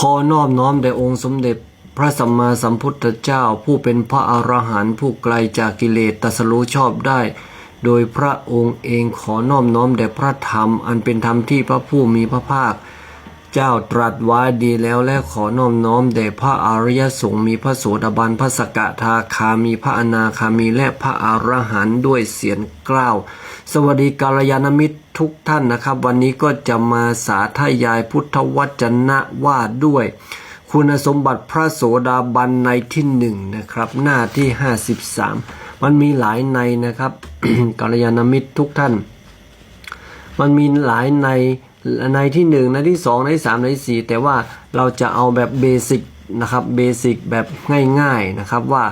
ขอนอบน้อมแด่องค์สมเด็จพระสัมมาสัมพุทธเจ้าผู้เป็นพระอรหันต์ผู้ไกลจากกิเลสตัสรู้ชอบได้ โดยพระองค์เองขอนอบน้อมแด่พระธรรม อันเป็นธรรมที่พระผู้มีพระภาค เจ้าตรัสไว้ดีแล้วและขอน้อบน้อมแด่พระอริยสงฆ์มีพระโสดาบันพระสกทาคามีพระอนาคามีและพระอรหันต์ด้วยเสียงกล้าว สวัสดีกัลยาณมิตรทุกท่านนะครับ วันนี้ก็จะมาสาธยายพุทธวจนะว่าด้วย คุณสมบัติพระโสดาบันในที่หนึ่งนะครับ หน้าที่ 53 มันมีหลายในนะครับกัลยาณมิตรทุกท่าน มันมีหลายใน ในที่หนึ่งในที่สองในที่สามในที่สี่แต่ว่าเราจะเอาแบบเบสิกนะครับเบสิกแบบง่ายๆนะครับว่า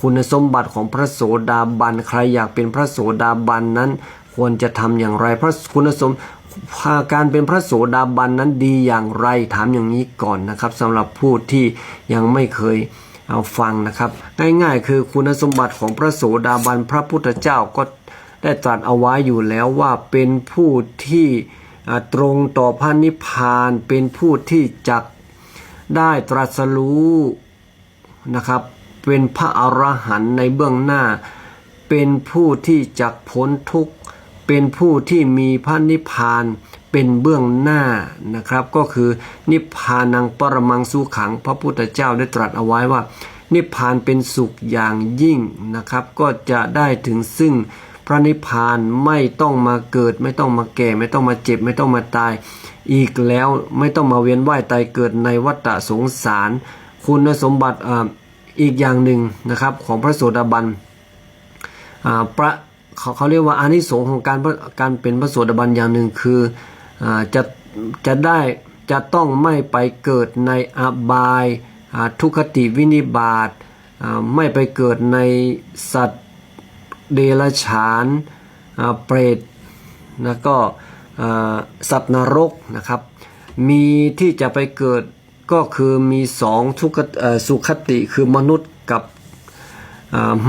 คุณสมบัติของพระโสดาบันใครอยากเป็นพระโสดาบันนั้น ควรจะทำอย่างไรพระคุณสมการเป็นพระโสดาบันนั้นดีอย่างไรถามอย่างนี้ก่อนนะครับสำหรับผู้ที่ยังไม่เคยเอาฟังนะครับง่ายๆ คือคุณสมบัติของพระโสดาบันพระพุทธเจ้าก็ได้ตรัสเอาไว้อยู่แล้วว่าเป็นผู้ที่ ตรงต่อพระนิพพานเป็นผู้ที่จักได้ตรัสรู้นะครับเป็นพระอรหันต์ในเบื้องหน้า เป็นผู้ที่จักพ้นทุกข์ เป็นผู้ที่มีพระนิพพานเป็นเบื้องหน้านะครับ ก็คือนิพพานังปรมังสุขัง พระพุทธเจ้าได้ตรัสเอาไว้ว่า นิพพานเป็นสุขอย่างยิ่งนะครับ ก็จะได้ถึงซึ่ง ระนิพพานไม่ต้องมาเกิด ไม่ต้องมาแก่ ไม่ต้องมาเจ็บ ไม่ต้องมาตาย อีกแล้วไม่ต้องมาเวียนว่ายตายเกิดในวัฏสงสาร คุณสมบัติอีกอย่างหนึ่งนะครับของพระโสดาบันพระเขาเขาเรียกว่าอานิสงส์ของการการเป็นพระโสดาบันอย่างหนึ่งคืออจะจะได้จะต้องไม่ไปเกิดในอบายทุกขติวินิบาตไม่ไปเกิดในสัตว์ เดรัจฉานเปรตแล้วก็สัตว์นรกนะครับ มีที่จะไปเกิดก็คือมีสองทุกสุขติคือมนุษย์กับ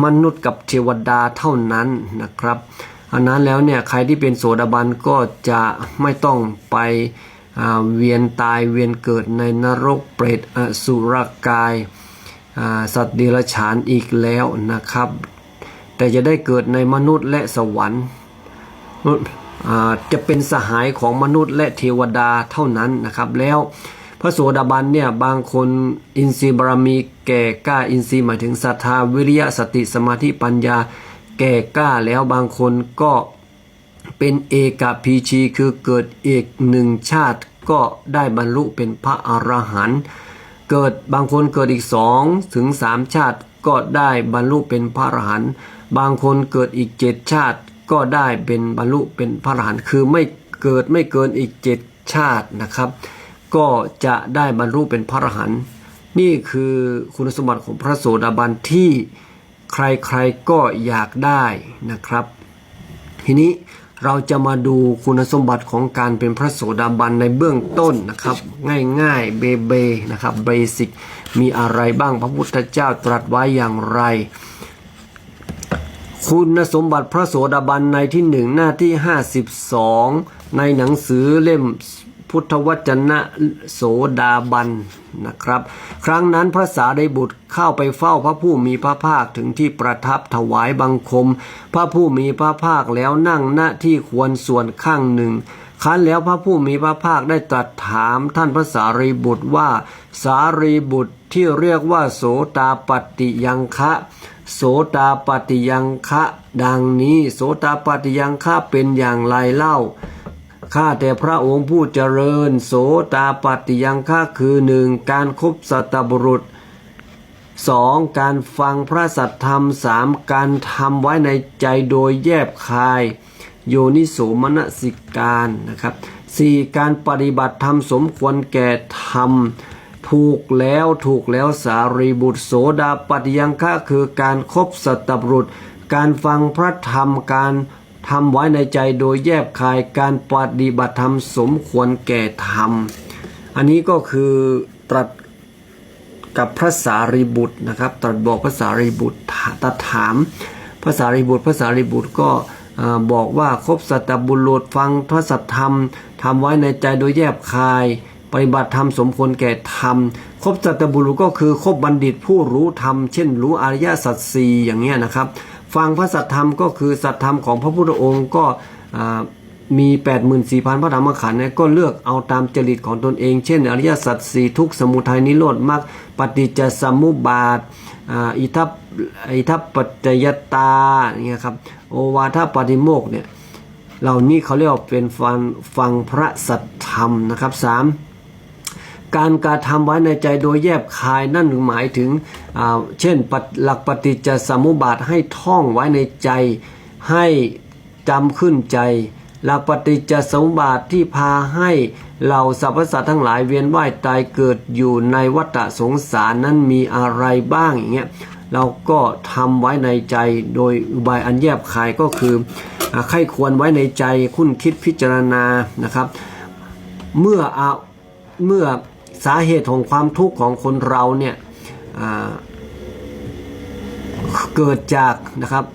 มนุษย์กับเทวดาเท่านั้นนะครับอันนั้นแล้วเนี่ยใครที่เป็นโสดาบันก็จะไม่ต้องไปเวียนตายเวียนเกิดในนรกเปรตอสุรกายสัตว์เดรัจฉานอีกแล้วนะครับ แต่จะได้เกิดในมนุษย์และสวรรค์จะเป็นสหายของมนุษย์และเทวดาเท่านั้นนะครับ แล้วพระโสดาบันเนี่ยบางคนอินทรีย์บารมีแก่กล้าอินทรีย์หมายถึงศรัทธาวิริยะสติสมาธิปัญญาแก่กล้าแล้วบางคนก็เป็นเอกพีชีคือเกิดเอกหนึ่งชาติก็ได้บรรลุเป็นพระอรหันต์เกิดบางคนเกิดอีกสองถึงสามชาติก็ได้บรรลุเป็นพระอรหันต์ บางคนเกิดอีกเจ็ดชาติก็ได้เป็นบรรลุเป็นพระอรหันต์คือไม่เกิดไม่เกินอีกเจ็ดชาตินะครับ ก็จะได้บรรลุเป็นพระอรหันต์นี่คือคุณสมบัติของพระโสดาบันที่ใครๆก็อยากได้นะครับ ทีนี้เราจะมาดูคุณสมบัติของการเป็นพระโสดาบันในเบื้องต้นนะครับ ง่ายๆเบเบนะครับเบสิกมีอะไรบ้างพระพุทธเจ้าตรัสไว้อย่างไร คุณสมบัติพระโสดาบันในที่หนึ่งหน้าที่ 52 ในหนังสือเล่มพุทธวจนะโสดาบันนะครับ ครั้งนั้นพระสารีบุตรเข้าไปเฝ้าพระผู้มีพระภาคถึงที่ประทับถวายบังคม พระผู้มีพระภาคแล้วนั่งณที่ควรส่วนข้างหนึ่งคันแล้วพระผู้มีพระภาคได้ตรัสถามท่านพระสารีบุตรว่า สารีบุตรที่เรียกว่าโสตาปฏิยังคะ โสตาปฏิยังคะดังนี้ โสตาปฏิยังคะเป็นอย่างไรเล่าข้าแต่พระองค์ผู้เจริญ โสตาปฏิยังคะคือหนึ่งการคบสัตบุรุษสองการฟังพระสัทธรรมสามการทำไว้ในใจโดยแยบคาย โยนิโสมนสิการนะครับสี่การปฏิบัติธรรมสมควรแก่ธรรม ถูกแล้วถูกแล้วสารีบุตรโสดาปฏิยังคะคือการคบสัตบุรุษ การฟังพระธรรมการทำไว้ในใจโดยแยบคายการปฏิบัติธรรมสมควรแก่ธรรม อันนี้ก็คือตรัสกับพระสารีบุตรนะครับ ตรัสบอกพระสารีบุตรตรัสถามพระสารีบุตรพระสารีบุตรก็บอกว่าครบสัตบุรุษฟังพระสัทธรรมทำไว้ในใจโดยแยบคาย ปฏิบัติธรรมสมควรแก่ธรรมคบสัตบุรุษก็คือคบบัณฑิตผู้รู้ธรรม เช่นรู้อริยสัจสี่อย่างเงี้ยนะครับ ฟังพระสัทธรรมก็คือสัทธรรมของพระพุทธองค์ก็มี 84,000 พระธรรมขันธ์เนี่ยก็เลือกเอาตามจริตของตนเอง เช่น อริยสัจสี่ทุกสมุทัยนิโรธมรรคปฏิจจสมุปบาทอิทัปอิทัปปัจจยตาอย่างเงี้ยครับโอวาทปฏิโมกเนี่ยเหล่านี้เขาเรียกว่าเป็นฟังฟังพระสัทธรรมนะครับสาม การการทำไว้ในใจโดยแยบคายนั่นหมายถึงเช่นหลักปฏิจจสมุปบาทให้ท่องไว้ในใจ ให้จำขึ้นใจ หลักปฏิจจสมุปบาทที่พาให้เหล่าสรรพสัตว์ทั้งหลายเวียนว่ายตายเกิดอยู่ในวัฏสงสารนั้นมีอะไรบ้างอย่างเงี้ยเราก็ทำไว้ในใจโดยอุบายอันแยบคายก็คืออ่าใครควรไว้ในใจคุ้นคิดพิจารณานะครับ เมื่อเอาเมื่อ สาเหตุของความทุกข์ของคนเราเนี่ยเกิดจากนะครับ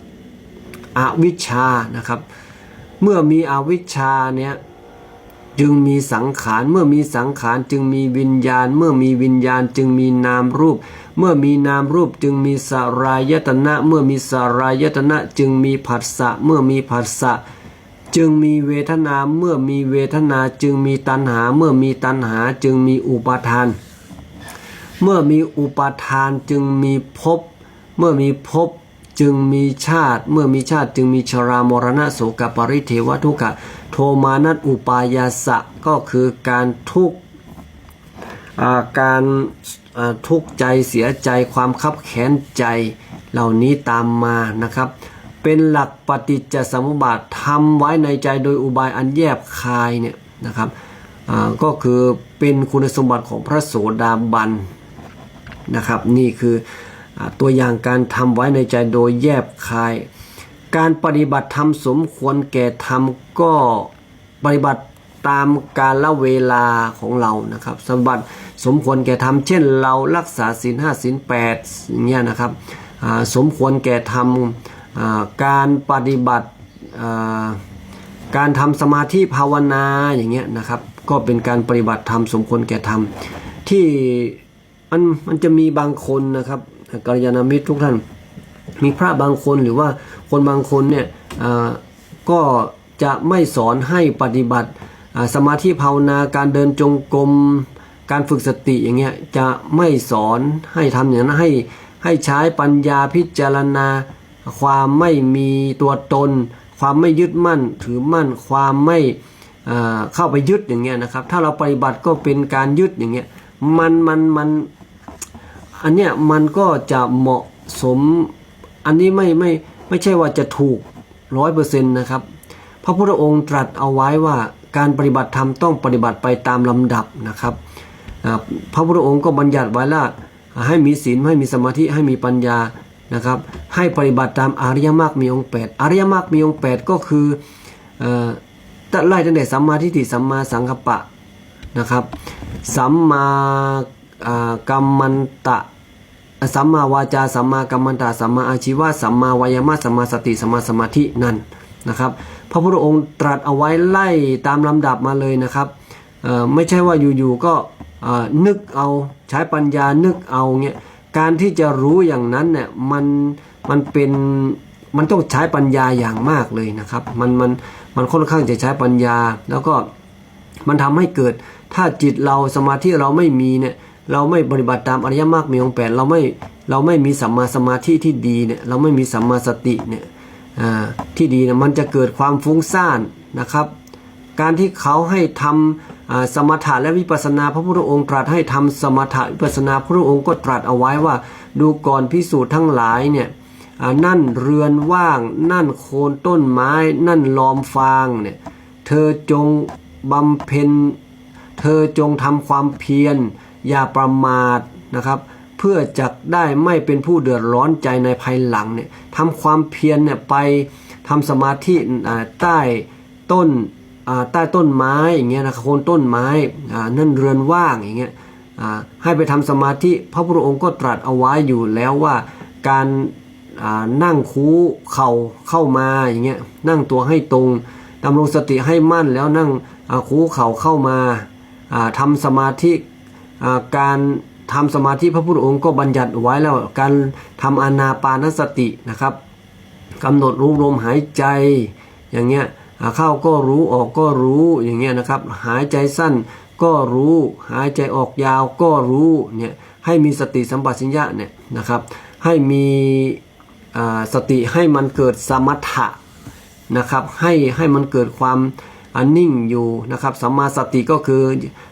อวิชชานะครับ เมื่อมีอวิชชาเนี่ยจึงมีสังขาร เมื่อมีสังขารจึงมีวิญญาณ เมื่อมีวิญญาณจึงมีนามรูป เมื่อมีนามรูปจึงมีสารายตนะ เมื่อมีสารายตนะจึงมีผัสสะ เมื่อมีผัสสะ จึงมีเวทนาเมื่อมีเวทนาจึงมีตัณหาเมื่อมีตัณหาจึงมีอุปาทาน เมื่อมีอุปาทานจึงมีภพเมื่อมีภพจึงมีชาติ เมื่อมีชาติจึงมีชรามรณะโสกปริเทวทุกขะโทมานัตอุปายาสะก็คือการทุกข์อาการาทุกข์ใจเสียใจความคับแค้นใจเหล่านี้ตามมานะครับ เป็นหลักปฏิจจสมุปบาททำไว้ในใจโดยอุบายอันแยบคายเนี่ยนะครับก็คือเป็นคุณสมบัติของพระโสดาบันนะครับ นี่คืออตัวอย่างการทำไว้ในใจโดยแยบคาย การปฏิบัติธรรมสมควรแก่ธรรมก็ปฏิบัติตามการละเวลาของเรานะครับสมบัติสมควรแก่ธรรมเช่น เรารักษาศีลห้าศีลแปดอย่างเงี้ยนะครับสมควรแก่ธรรม การปฏิบัติการทำสมาธิภาวนาอย่างเงี้ยนะครับ ก็เป็นการปฏิบัติธรรมสมควรแก่ธรรมที่มันมันจะมีบางคนนะครับกัลยาณมิตรทุกท่าน มีพระบางคนหรือว่าคนบางคนเนี่ยก็จะไม่สอนให้ปฏิบัติสมาธิภาวนาการเดินจงกรมการฝึกสติอย่างเงี้ยจะไม่สอนให้ทำอย่างนั้นให้ให้ใช้ปัญญาพิจารณา ความไม่มีตัวตน ความไม่ยึดมั่น ถือมั่น ความไม่เข้าไปยึดอย่างเงี้ยนะครับ ถ้าเราปฏิบัติก็เป็นการยึดอย่างเงี้ยมันมันมันอันเนี้ยมันก็จะเหมาะสมอันนี้ไม่ไม่ไม่ใช่ว่าจะถูกร้อยเปอร์เซ็นต์นะครับ พระพุทธองค์ตรัสเอาไว้ว่าการปฏิบัติธรรมต้องปฏิบัติไปตามลำดับนะครับพระพุทธองค์ก็บัญญัติไว้ว่าให้มีศีลให้มีสมาธิให้มีปัญญา นะครับให้ปฏิบัติตามอริยมรรคมีองค์แปดอริยมรรคมีองค์แปดก็คือเอ่อตั้งไล่ตั้งแต่สัมมาทิฏฐิสัมมาสังกัปปะนะครับสัมมากัมมันตะสัมมาวาจาสัมมากัมมันตะสัมมาอาชีวะสัมมาวายามะสัมมาสติสัมมาสมาธินั่นนะครับพระพุทธองค์ตรัสเอาไว้ไล่ตามลำดับมาเลยนะครับไม่ใช่ว่าอยู่ๆก็นึกเอาใช้ปัญญานึกเอาเงี้ย การที่จะรู้อย่างนั้นเนี่ยมันมันเป็นมันต้องใช้ปัญญาอย่างมากเลยนะครับ มันมันมันค่อนข้างจะใช้ปัญญา แล้วก็มันทำให้เกิดถ้าจิตเราสมาธิเราไม่มีเนี่ยเราไม่ปฏิบัติตามอริยมรรคมีองค์แปดเราไม่เราไม่มีสัมมาสมาธิที่ดีเนี่ยเราไม่มีสัมมาสติเนี่ยอ่าที่ดีเนี่ยมันจะเกิดความฟุ้งซ่านนะครับ การที่เขาให้ทำอ่า สมถะและวิปัสนาพระพุทธองค์ตรัสให้ทำสมถะวิปัสนาพระพุทธองค์ก็ตรัสเอาไว้ว่า ดูก่อนพิสูจน์ทั้งหลายเนี่ยนั่นเรือนว่าง นั่นโคนต้นไม้ นั่นลอมฟางเนี่ยเธอจงบำเพ็ญ เธอจงทำความเพียร อย่าประมาทนะครับ เพื่อจะได้ไม่เป็นผู้เดือดร้อนใจในภายหลังเนี่ยทำความเพียรเนี่ยไปทำสมาธิใต้ต้น ใต้ต้นไม้อย่างเงี้ยนะโคนต้นไม้นั่นเรือนว่างอย่างเงี้ยให้ไปทำสมาธิพระพุทธองค์ก็ตรัสเอาไว้อยู่แล้วว่าการนั่งคูเข่าเข้ามาอย่างเงี้ยนั่งตัวให้ตรงดำรงสติให้มั่นแล้วนั่งคูเข่าเข้ามาอ่าทำสมาธิการทำสมาธิพระพุทธองค์ก็บัญญัติไว้แล้วการทำอานาปานสตินะครับกำหนดรู้ลมหายใจอย่างเงี้ย เข้าก็รู้ออกก็รู้อย่างเงี้ยนะครับ หายใจสั้นก็รู้ หายใจออกยาวก็รู้เนี่ยให้มีสติสัมปชัญญะเนี่ยนะครับ ให้มีสติให้มันเกิดสมถะนะครับ ให้ให้มันเกิดความอันนิ่งอยู่นะครับสัมมาสติก็คือ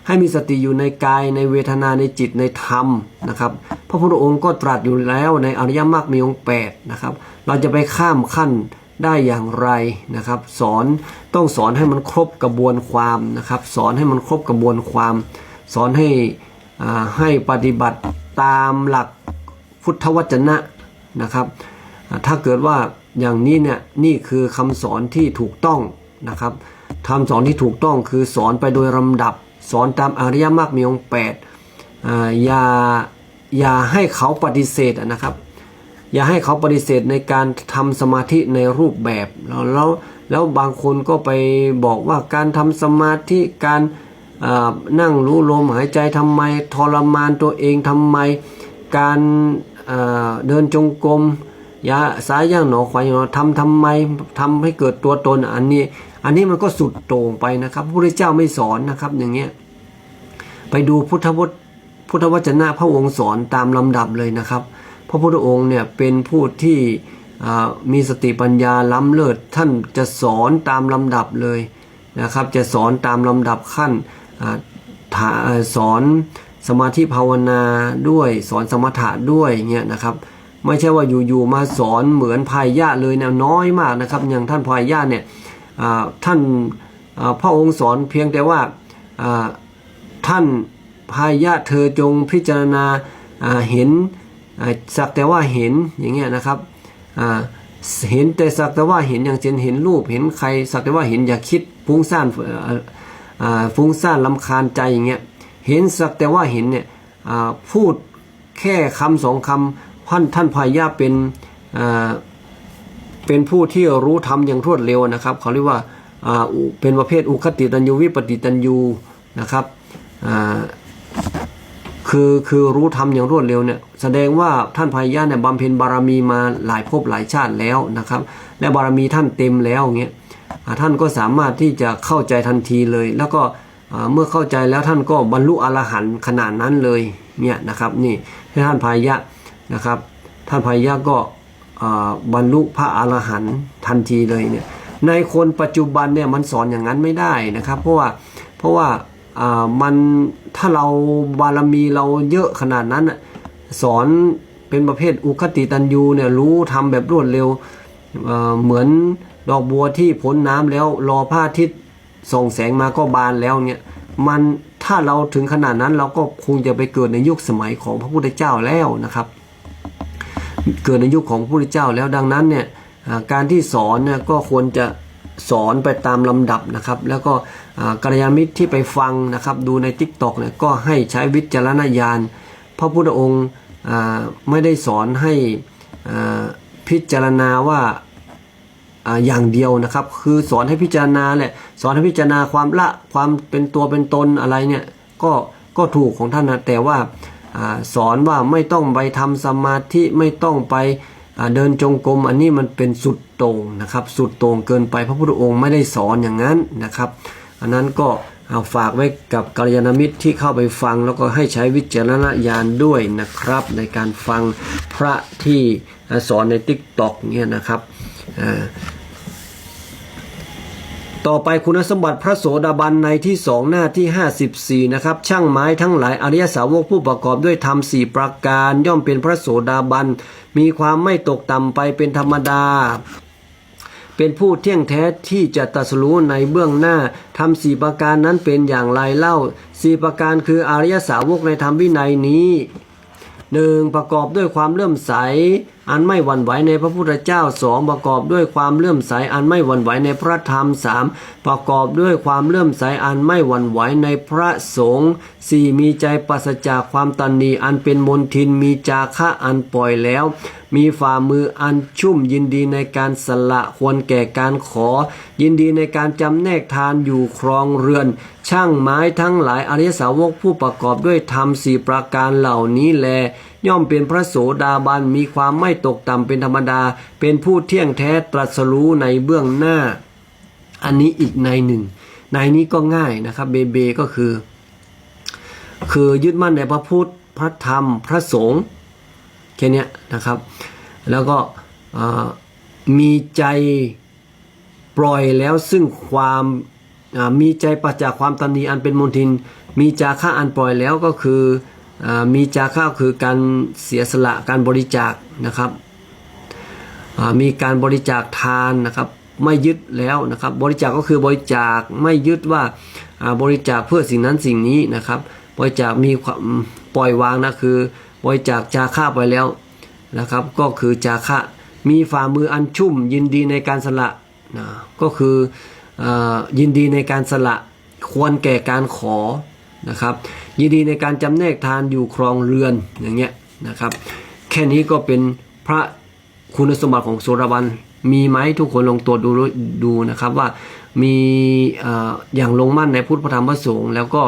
ให้มีสติอยู่ในกายในเวทนาในจิตในธรรมนะครับ พระพุทธองค์ก็ตรัสอยู่แล้วในอริยมรรคมีองค์8นะครับ เราจะไปข้ามขั้น ได้อย่างไรนะครับ สอนต้องสอนให้มันครบกระบวนความนะครับ สอนให้มันครบกระบวนความ สอนให้อ่าให้ปฏิบัติตามหลักพุทธวจนะนะครับ ถ้าเกิดว่าอย่างนี้เนี่ยนี่คือคำสอนที่ถูกต้องนะครับคำสอนที่ถูกต้องคือสอนไปโดยลำดับ สอนตามอริยมรรคมีองค์แปดอ่าอย่าอย่าให้เขาปฏิเสธนะครับ อย่าให้เขาปฏิเสธในการทำสมาธิในรูปแบบแล้วแล้วแล้วบางคนก็ไปบอกว่าการทำสมาธิการนั่งรู้ลมหายใจทำไมทรมานตัวเองทำไม การเดินจงกรมยาสายย่างหนอควายหนอทำทำไมทำให้เกิดตัวตนอันนี้ อันนี้มันก็สุดโต่งไปนะครับพระพุทธเจ้าไม่สอนนะครับอย่างเงี้ยไปดูพุทธวจพุทธวจนะพระองค์สอนตามลำดับเลยนะครับ ระพุทธองค์เนี่ยเป็นผู้ที่มีสติปัญญาล้ำเลิศท่านจะสอนตามลำดับเลยนะครับ จะสอนตามลำดับขั้นอสอนสมาธิภาวนาด้วยสอนสมถะด้วยเงี้ยนะครับ ไม่ใช่ว่าอยู่ๆมาสอนเหมือนพายยะเลยเนี่ยน้อยมากนะครับ อย่างท่านพายยะเนี่ยท่านอ่าพระองค์สอนเพียงแต่ว่าอ่าท่านพายะเธอจงพิจารณาเห็น สักแต่ว่าเห็นอย่างเงี้ยนะครับเห็นแต่สักแต่ว่าเห็นอย่างเช่นเห็นรูปเห็นใครสักแต่ว่าเห็นอย่าคิดฟุ้งซ่านฟุ้งซ่านลำคาญใจอย่างเงี้ยเห็นสักแต่ว่าเห็นเนี่ยพูดแค่คำสองคำท่านท่านพายะเป็นเป็นผู้ที่รู้ธรรมอย่างรวดเร็วนะครับเขาเรียกว่าเป็นประเภทอุคติตัญญูวิปติตัญญูนะครับอ่า คือคือรู้ธรรมอย่างรวดเร็วเนี่ยแสดงว่าท่านพายะเนี่ยบำเพ็ญบารมีมาหลายภพหลายชาติแล้วนะครับ และบารมีท่านเต็มแล้วเงี้ยท่านก็สามารถที่จะเข้าใจทันทีเลย แล้วก็เมื่อเข้าใจแล้วท่านก็บรรลุอรหันต์ขนาดนั้นเลยเนี่ยนะครับนี่ท่านพายะนะครับ ท่านพายะก็บรรลุพระอรหันต์ทันทีเลยเนี่ยในคนปัจจุบันเนี่ยมันสอนอย่างนั้นไม่ได้นะครับ เพราะว่าเพราะว่า มันถ้าเราบารมีเราเยอะขนาดนั้นสอนเป็นประเภทอุคติตันยูเนี่ยรู้ทำแบบรวดเร็วเหมือนดอกบัวที่พ้นน้ำแล้วรอพระอาทิตย์ส่องแสงมาก็บานแล้วเนี่ยมันถ้าเราถึงขนาดนั้นเราก็คงจะไปเกิดในยุคสมัยของพระพุทธเจ้าแล้วนะครับ เกิดในยุคของพระพุทธเจ้าแล้วดังนั้นเนี่ยการที่สอนเนี่ยก็ควรจะสอนไปตามลำดับนะครับ แล้วก็ กัลยาณมิตรที่ไปฟังนะครับดูใน t ิ k t o k เนี่ยก็ให้ใช้วิจารณญาณ พระพุทธองค์ไม่ได้สอนให้พิจารณาว่าอย่างเดียวนะครับ คือสอนให้พิจารณาแหละสอนให้พิจารณาความละความเป็นตัวเป็นตนอะไรเนี่ยก็ก็ถูกของท่านนะแต่ว่าอสอนว่าไม่ต้องไปทำสมาธิไม่ต้องไปเดินจงกรมอันนี้มันเป็นสุดต่งนะครับ สุดต่งเกินไปพระพุทธองค์ไม่ได้สอนอย่างนั้นนะครับ อันนั้นก็เอาฝากไว้กับกัลยาณมิตรที่เข้าไปฟัง แล้วก็ให้ใช้วิจารณญาณด้วยนะครับ ในการฟังพระที่สอนใน t ิ k t o k เนี่ยนะครับต่อไปคุณสมบัติพระโสดาบันในที่สองหน้าที่ 54 นะครับ ช่างไม้ทั้งหลายอริยสาวกผู้ประกอบด้วยธรรมสี่ประการ ย่อมเป็นพระโสดาบัน มีความไม่ตกต่ำไปเป็นธรรมดา เป็นผู้เที่ยงแท้ที่จะตรัสรู้ในเบื้องหน้าทำสี่ประการนั้นเป็นอย่างไรเล่าสี่ประการคืออริยสาวกในธรรมวินัยนี้หนึ่งประกอบด้วยความเลื่อมใส อันไม่หวั่นไหวในพระพุทธเจ้าสองประกอบด้วยความเลื่อมใสอันไม่หวั่นไหวในพระธรรมสามประกอบด้วยความเลื่อมใสอันไม่หวั่นไหวในพระสงฆ์สี่มีใจปราศจากความตันนีอันเป็นมนทินมีจาคะอันปล่อยแล้ว มีฝ่ามืออันชุ่มยินดีในการสละควรแก่การขอ ยินดีในการจำแนกทานอยู่ครองเรือน ช่างไม้ทั้งหลายอริยสาวกผู้ประกอบด้วยธรรมสี่ประการเหล่านี้แล ย่อมเป็นพระโสดาบันมีความไม่ตกต่ำเป็นธรรมดา เป็นผู้เที่ยงแท้ตรัสรู้ในเบื้องหน้า อันนี้อีกในหนึ่ง ในนี้ก็ง่ายนะครับเบเบก็คือ คือยึดมั่นในพระพุทธพระธรรมพระสงฆ์แค่นี้นะครับ แล้วก็มีใจปล่อยแล้วซึ่งความมีใจปัจจากความตันนีอันเป็นมนทิน มีจาค่าอันปล่อยแล้วก็คือ มีจาค่าวคือการเสียสละการบริจาคนะครับมีการบริจาคทานนะครับไม่ยึดแล้วนะครับ บริจาคก็คือบริจาคไม่ยึดว่าบริจาคเพื่อสิ่งนั้นสิ่งนี้นะครับ บริจาคมีความปล่อยวางนะคือบริจาคจาค่าไปแล้วนะครับ ก็คือจาค่ามีฝ่ามืออันชุ่ม ยินดีในการสละนะก็คืออยินดีในการสละควรแก่การขอ นะครับยินดีในการจำแนกทานอยู่ครองเรือนอย่างเงี้ยนะครับ แค่นี้ก็เป็นพระคุณสมบัติของโสดาบันมีไหมทุกคนลงตรวจดูดูนะครับว่ามีอย่างลงมั่นในพุทธธรรมพระสงฆ์แล้วก็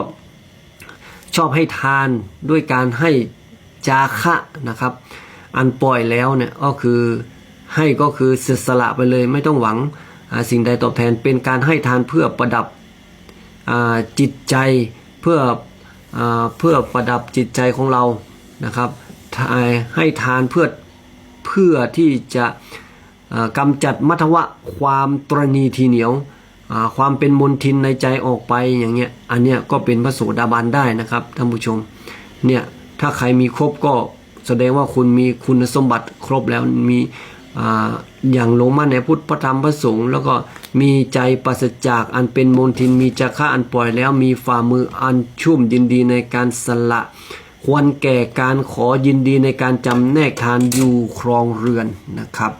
ชอบให้ทานด้วยการให้จาคะนะครับ อันปล่อยแล้วเนี่ยก็คือให้ก็คือเสียสละไปเลยไม่ต้องหวังสิ่งใดตอบแทนเป็นการให้ทานเพื่อประดับจิตใจ พื่ออเพื่อประดับจิตใจของเรานะครับให้ทานเพื่อเพื่อที่จะกำจัดมัทวะความตรณีทีเหนียวความเป็นมนทินในใจออกไปอย่างเงี้ยอันเนี้ยก็เป็นพระโสดาบันได้นะครับท่านผู้ชมเนี่ยถ้าใครมีครบก็แสดงว่าคุณมีคุณสมบัติครบแล้วมี อย่างลงมาในพุทธพระธรรมพระสงฆ์แล้วก็มีใจปราศจากอันเป็นมนทินมีจักระอันปล่อยแล้วมีฝ่ามืออันชุ่มยินดีในการสละ ควรแก่การขอยินดีในการจำแนกทานอยู่ครองเรือนนะครับ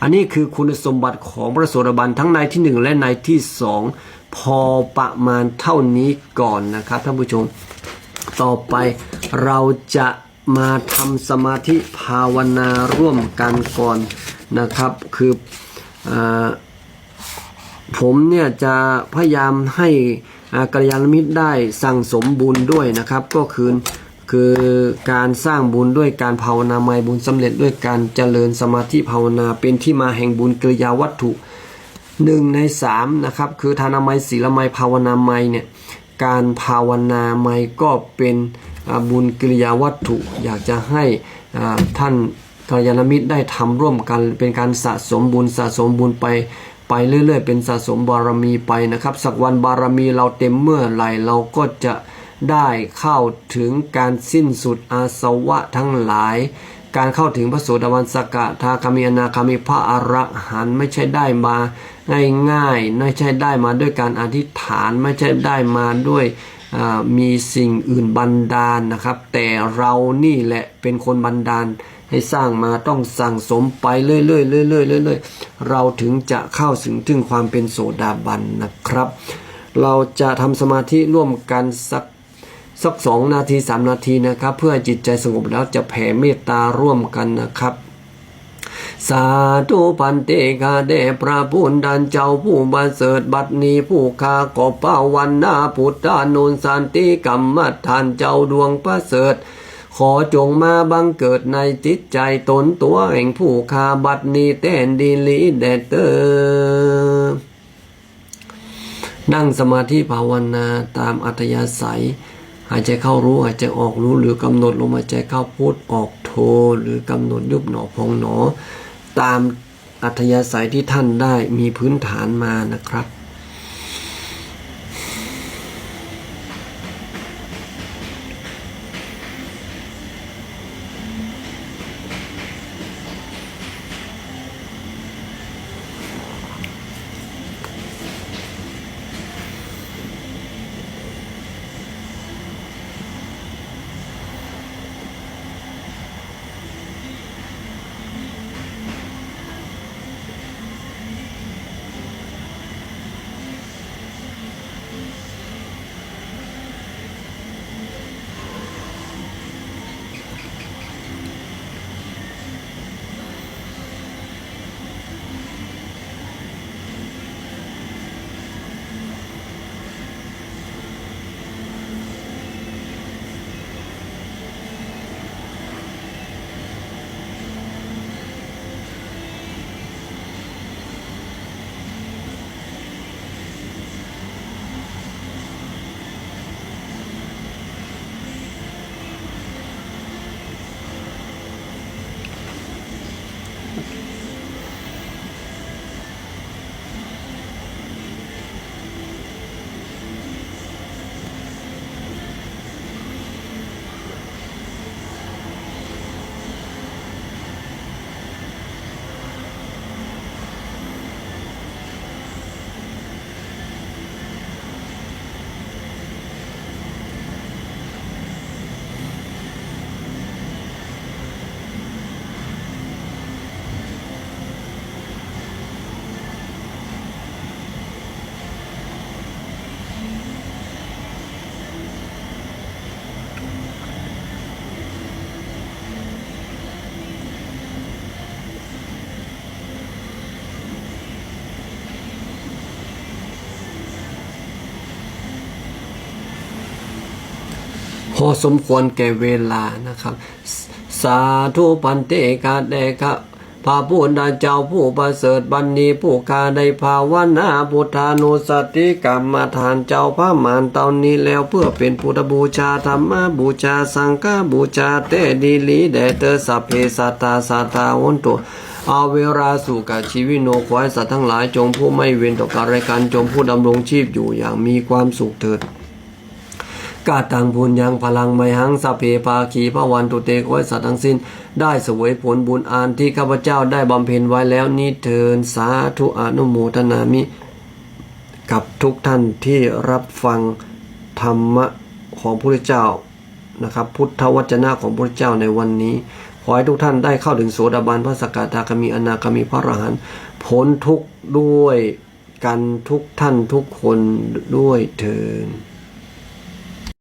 อันนี้คือคุณสมบัติของพระโสดาบันทั้งในที่หนึ่งและในที่สองพอประมาณเท่านี้ก่อนนะครับท่านผู้ชม ต่อไปเราจะมาทำสมาธิภาวนาร่วมกันก่อน นะครับ คืออผมเนี่ยจะพยายามให้กัลยาณมิตรได้สั่งสมบุญด้วยนะครับ ก็คือคือการสร้างบุญด้วยการภาวนาไมยบุญสำเร็จด้วยการเจริญสมาธิภาวนาเป็นที่มาแห่งบุญกิริยาวัตถุหนึ่งในสามนะครับคือทานามัยศีลมัยภาวนามัยเนี่ยการภาวนามัยก็เป็นบุญกิริยาวัตถุ อยากจะให้ท่าน กัลยาณมิตรได้ทำร่วมกันเป็นการสะสมบุญสะสมบุญไปไปเรื่อย ๆ เป็นสะสมบารมีไปนะครับ สักวันบารมีเราเต็มเมื่อไหร่เราก็จะได้เข้าถึงการสิ้นสุดอาสวะทั้งหลาย การเข้าถึงพระโสดาบันสกทาคามีอนาคามีพระอรหันต์ไม่ใช่ได้มาง่ายๆไม่ใช่ได้มาด้วยการอธิษฐานไม่ใช่ได้มาด้วยมีสิ่งอื่นบันดาลนะครับ แต่เรานี่แหละเป็นคนบันดาล ให้สร้างมาต้องสั่งสมไปเรื่อยๆเรื่อยๆเรื่อยๆเราถึงจะเข้าถึงถึงความเป็นโสดาบันนะครับ เราจะทำสมาธิร่วมกันสักสักสองนาทีสามนาทีนะครับ เพื่อจิตใจสงบแล้วจะแผ่เมตตาร่วมกันนะครับสาธุพันเตกาเดพระพุนดันเจ้าผู้บันเสริฐบัดนี้ผู้ข้าก็เป้าวันนาพุทธานุนสันติกรรมฐานเจ้าดวงประเสริฐ ขอจงมาบังเกิดในจิตใจตนตัวแห่งผู้ข้าบัดนี้เต้นดีลีแดเตอร์นั่งสมาธิภาวนาตามอัธยาศัย หายใจเข้ารู้หายใจออกรู้หรือกำหนดลมหายใจเข้าพุทออกโทหรือกำหนดยุบหนอพองหนอ ตามอัธยาศัยที่ท่านได้มีพื้นฐานมานะครับ อสมควรแก่เวลานะครับ สาธุปันเตกาเดกะพระพุทธเจ้าผู้ประเสริฐบันนีผู้กาได้ภาวนาพุทธานุสติกรรมฐานเจ้าพระมารเตานี้แล้วเพื่อเป็นพุทธบูชาธรรมบูชาสังฆบูชาเตดีลีแดเตอสัพเพสัตตาสัตตาวนตุอาเวราสุกะชีวิโนขอให้สัตว์ทั้งหลายจงผู้ไม่เว้นต่อการรายการจงผู้ดำรงชีพอยู่อย่างมีความสุขเถิด กาตังบุญยังพลังไมหังสเพปาขีพระวันตุเตขอให้สัตว์ทั้งสิ้น ได้สวยผลบุญอานที่ข้าพเจ้าได้บำเพ็ญไว้แล้วนี้เทินสาธุอนุโมทนามิ กับทุกท่านที่รับฟังธรรมะของพระเจ้านะครับ พุทธวจนะของพระเจ้าในวันนี้ ขอให้ทุกท่านได้เข้าถึงโสดาบันพระสกทาคามีอนาคามีพระอรหันต์พ้นทุกข์ด้วยกันทุกท่านทุกคนด้วยเถิด